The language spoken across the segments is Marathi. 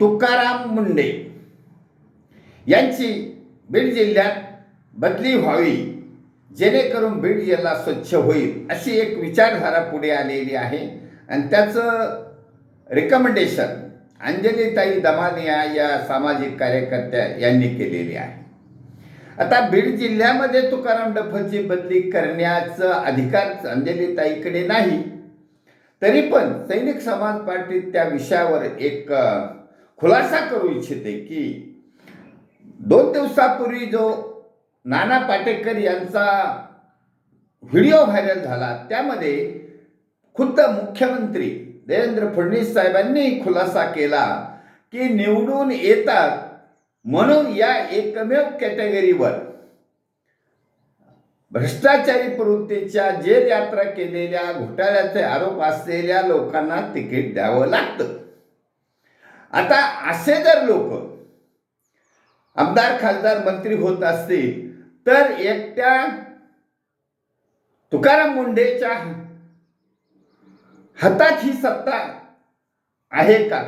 तुकाराम मुंडे यांची बीड जिल्ह्यात बदली व्हावी जेणेकरून बीड जिल्हा स्वच्छ होईल अशी एक विचारधारा पुढे आलेली आहे. आणि त्याचं रिकमेंडेशन अंजलीताई दमानिया या सामाजिक कार्यकर्त्या यांनी केलेली आहे. आता बीड जिल्ह्यामध्ये तुकाराम डफची बदली करण्याचा अधिकार अंजलीताईकडे नाही तरी पण सैनिक समाज पार्टी त्या विषयावर एक खुलासा करू इच्छिते की दोन दिवसापूर्वी जो नाना पाटेकर यांचा व्हिडिओ व्हायरल झाला त्यामध्ये खुद्द मुख्यमंत्री देवेंद्र फडणवीस साहेबांनी खुलासा केला की निवडून येतात म्हणून या एकमेव कॅटेगरीवर भ्रष्टाचारी प्रवृत्तीच्या जेल यात्रा केलेल्या घोटाळ्याचे आरोप असलेल्या लोकांना तिकीट द्यावं लागतं. आता असे जर लोक आमदार खासदार मंत्री होत असतील तर एकट्या तुकाराम मुंडेच्या हातात ही सत्ता आहे का?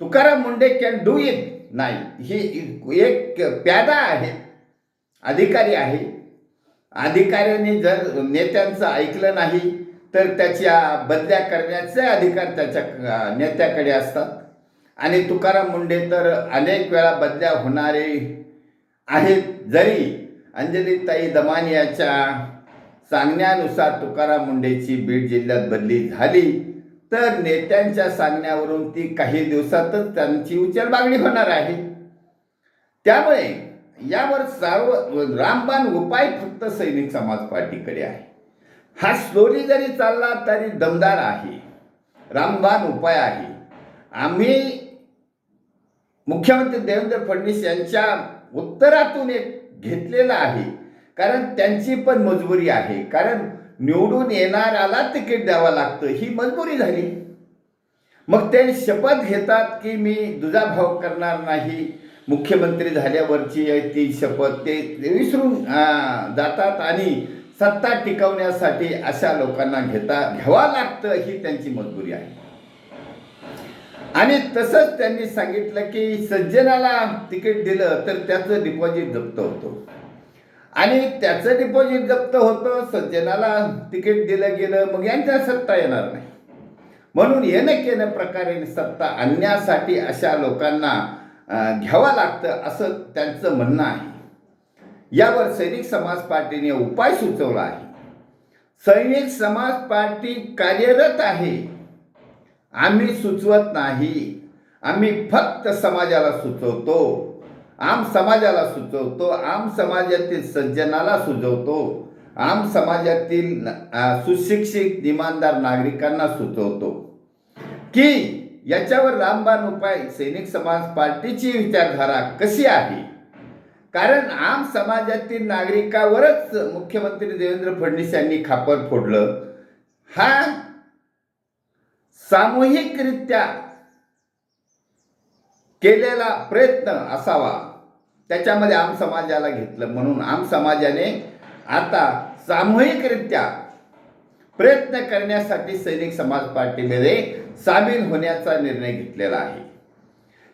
Tukaram Munde can do it नाही. ही एक प्यादा आहे. अधिकारी आहे. अधिकाऱ्यांनी जर नेत्यांचं ऐकलं नाही तर त्याच्या बदल्या करण्याचे अधिकार त्याच्या नेत्याकडे असतात. आणि तुकाराम मुंडे तर अनेक वेळा बदल्या होणारे आहेत. जरी अंजलीताई दमानियाच्या सांगण्यानुसार तुकाराम मुंडेची बीड जिल्ह्यात बदली झाली तर नेत्यांच्या सांगण्यावरून ती काही दिवसातच त्यांची उचलबागणी होणार आहे. त्यामुळे यावर सर्व रामबाण उपाय फक्त सैनिक समाज पार्टीकडे आहे. हा स्लोरी जरी चालला तरी दमदार आहे. रामबाण उपाय आहे. आम्ही मुख्यमंत्री देवेंद्र फडणवीस यांच्या उत्तरातून एक घेतलेला आहे. कारण त्यांची पण मजबुरी आहे. कारण निवडून येणाऱ्याला तिकीट द्यावं लागतं. ही मजबुरी झाली. मग ते शपथ घेतात की मी दुजाभाव करणार नाही. मुख्यमंत्री झाल्यावरची ती शपथ. ते विसरून जातात आणि सत्ता टिकवण्यासाठी अशा लोकांना घेता घ्यावा लागतं ही त्यांची मजबुरी आहे. आणि तसंच त्यांनी सांगितलं की सज्जनाला तिकीट दिलं तर त्याचं डिपॉझिट जप्त होतं. आणि त्याचं डिपॉझिट जप्त होतं सज्जनाला तिकीट दिलं गेलं मग यांच्या सत्ता येणार नाही. म्हणून येणं केलं प्रकारे सत्ता आणण्यासाठी अशा लोकांना घ्यावं लागतं असं त्यांचं म्हणणं आहे. यावर सैनिक समाज पार्टीने उपाय सुचवला आहे. सैनिक समाज पार्टी कार्यरत आहे. आम्ही सुचवत नाही. आम्ही फक्त समाजाला सुचवतो. आम समाजाला सुचवतो. आम समाजातील सज्जनाला सुचवतो. आम समाजातील सुशिक्षित इमानदार नागरिकांना सुचवतो. की याच्यावर रामबाण उपाय सैनिक समाज पार्टीची विचारधारा कशी आहे? कारण आम समाजातील नागरिकावरच मुख्यमंत्री देवेंद्र फडणवीस यांनी खापर फोडलं. हा सामूहिकरित्या केलेला प्रयत्न असावा. त्याच्यामध्ये आम समाजाला घेतलं. म्हणून आम समाजाने आता सामूहिकरित्या प्रयत्न करण्यासाठी सैनिक समाज पार्टीमध्ये सामील होण्याचा निर्णय घेतलेला आहे.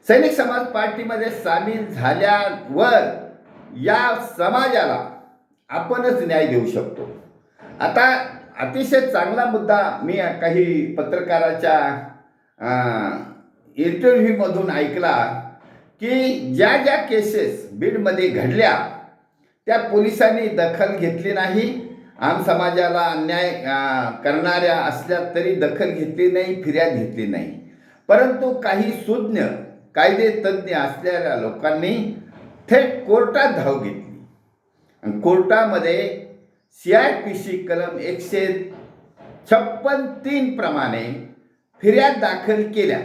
सैनिक समाज पार्टीमध्ये सामील झाल्यावर या समाजाला आपणच न्याय देऊ शकतो. आता अतिशय चांगला मुद्दा मी काही पत्रकाराच्या इंटरव्ह्यूमधून ऐकला की ज्या ज्या केसेस बीडमध्ये घडल्या त्या पोलिसांनी दखल घेतली नाही. आम समाजाला अन्याय करणाऱ्या असल्या तरी दखल घेतली नाही फिर्याद घेतली नाही. परंतु काही सुज्ञ कायदे तज्ज्ञ असलेल्या लोकांनी थेट कोर्टात धाव घेतली. कोर्टामध्ये सी आय पी सी कलम एकशे छप्पन तीन प्रमाणे फिर्याद दाखल केल्या.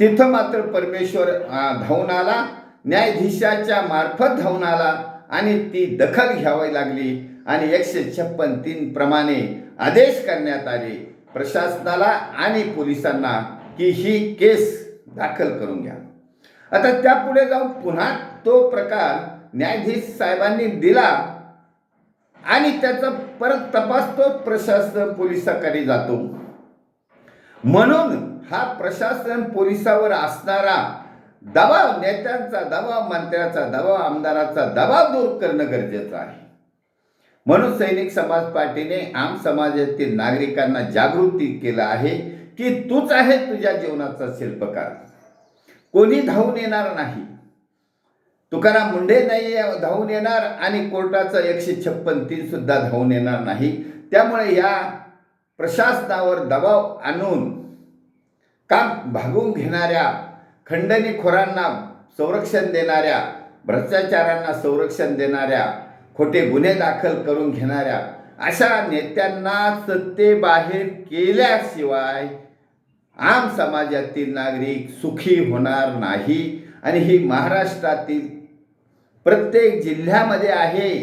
तिथं मात्र परमेश्वर धावून आला न्यायाधीशाच्या मार्फत धावून आला आणि ती दखल घ्यावी लागली आणि एकशे छप्पन तीन प्रमाणे आदेश करण्यात आले प्रशासनाला आणि पोलिसांना की ही केस दाखल करून घ्या. आता त्यापुढे जाऊन पुन्हा तो प्रकार न्यायाधीश साहेबांनी दिला आणि त्याचा परत तपास तो प्रशासन पोलिसाकडे जातो. म्हणून हा प्रशासन पोलिसावर असणारा दबाव नेत्यांचा दबाव मंत्र्याचा दबाव आमदाराचा दबाव दूर करणं गरजेचं आहे. म्हणून सैनिक समाज पार्टीने आम समाजातील नागरिकांना जागृती केलं आहे की तूच आहे तुझ्या जीवनाचा शिल्पकार. कोणी धावून येणार नाही. तुकाराम मुंडे नाही धावून येणार आणि कोर्टाचं एकशे छप्पन तीन सुद्धा धावून येणार नाही. त्यामुळे या प्रशासनावर दबाव आणून काम भागून घेणाऱ्या खंडणीखोरांना संरक्षण देणाऱ्या भ्रष्टाचारांना संरक्षण देणाऱ्या खोटे गुन्हे दाखल करून घेणाऱ्या अशा नेत्यांना सत्तेबाहेर केल्याशिवाय आम समाजातील नागरिक सुखी होणार नाही. आणि ही महाराष्ट्रातील प्रत्येक जिल्ह्यामध्ये आहे.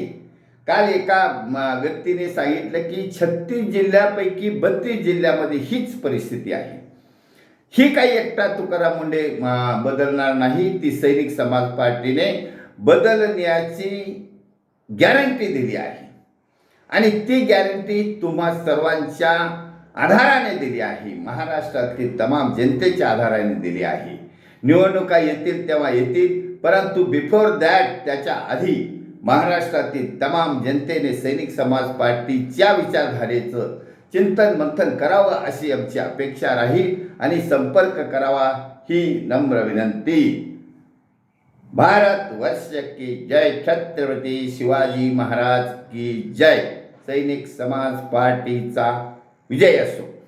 काल एका व्यक्तीने सांगितलं की छत्तीस जिल्ह्यापैकी बत्तीस जिल्ह्यामध्ये हीच परिस्थिती आहे. ही काही एकटा तुकाराम मुंडे बदलणार नाही. ती सैनिक समाज पार्टीने बदलण्याची गॅरंटी दिली आहे. आणि ती गॅरंटी तुम्हा सर्वांच्या आधाराने दिली आहे. महाराष्ट्रातील तमाम जनतेच्या आधाराने दिली आहे. निवडणुका येतील तेव्हा येतील. परंतु बिफोर दॅट त्याच्या आधी महाराष्ट्रातील तमाम जनतेने सैनिक समाज पार्टीच्या विचारधारेचं चिंतन मंथन करावं अशी आमची अपेक्षा राहील आणि संपर्क करावा ही नम्र विनंती. भारत वर्ष की जय छत्रपती शिवाजी महाराज की जय. सैनिक समाज पार्टीचा विजय असो.